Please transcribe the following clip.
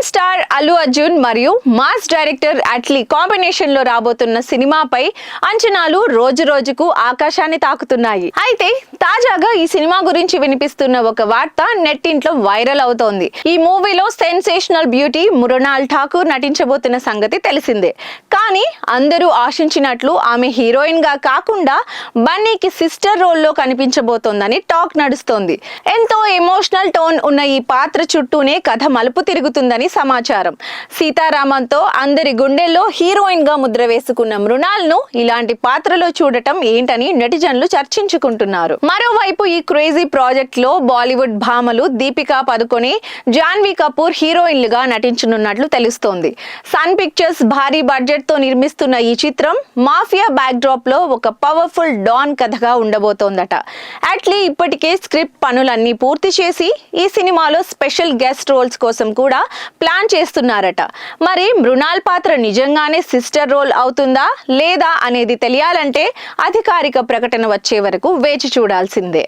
Pawan star Allu Arjun మరియు mass director Atlee కాంబినేషన్లో రాబోతున్న సినిమాపై అంచనాలు రోజు రోజుకు ఆకాశాన్ని తాకుతున్నాయి. అయితే తాజాగా ఈ సినిమా గురించి వినిపిస్తున్న ఒక వార్త నెట్టింట్లో వైరల్ అవుతోంది. ఈ మూవీలో సెన్సేషనల్ బ్యూటీ మృణాల్ ఠాకూర్ నటించబోతున్న సంగతి తెలిసిందే. కానీ అందరూ ఆశించినట్లు ఆమె హీరోయిన్గా కాకుండా బన్నీకి సిస్టర్ రోల్లో కనిపించబోతోందని టాక్ నడుస్తోంది. ఎంతో ఎమోషనల్ టోన్ ఉన్న ఈ పాత్ర చుట్టూనే కథ మలుపు తిరుగుతుందని సమాచారం. సీతారామంతో అందరి గుండెల్లో హీరోయిన్గా ముద్ర వేసుకున్న మృణాల్ను ఇలాంటి పాత్రలో చూడటం ఏంటని నెటిజన్లు చర్చించుకుంటున్నారు. మరోవైపు ఈ క్రేజీ ప్రాజెక్ట్లో బాలీవుడ్ భామలు దీపికా పదుకొని జాన్వీ కపూర్ హీరోయిన్లుగా నటించనున్నట్లు తెలుస్తోంది. సన్ పిక్చర్స్ భారీ బడ్జెట్తో నిర్మిస్తున్న ఈ చిత్రం మాఫియా బ్యాక్ డ్రాప్లో ఒక పవర్ఫుల్ డాన్ కథగా ఉండబోతోందట. అట్లీ ఇప్పటికే స్క్రిప్ట్ పనులన్నీ పూర్తి చేసి ఈ సినిమాలో స్పెషల్ గెస్ట్ రోల్స్ కోసం కూడా ప్లాన్ చేస్తున్నారట. మరి మృణాల్ పాత్ర నిజంగానే సిస్టర్ రోల్ అవుతుందా లేదా అనేది తెలియాలంటే అధికారిక ప్రకటన వచ్చే వరకు వేచి చూడాలి. చూడాల్సిందే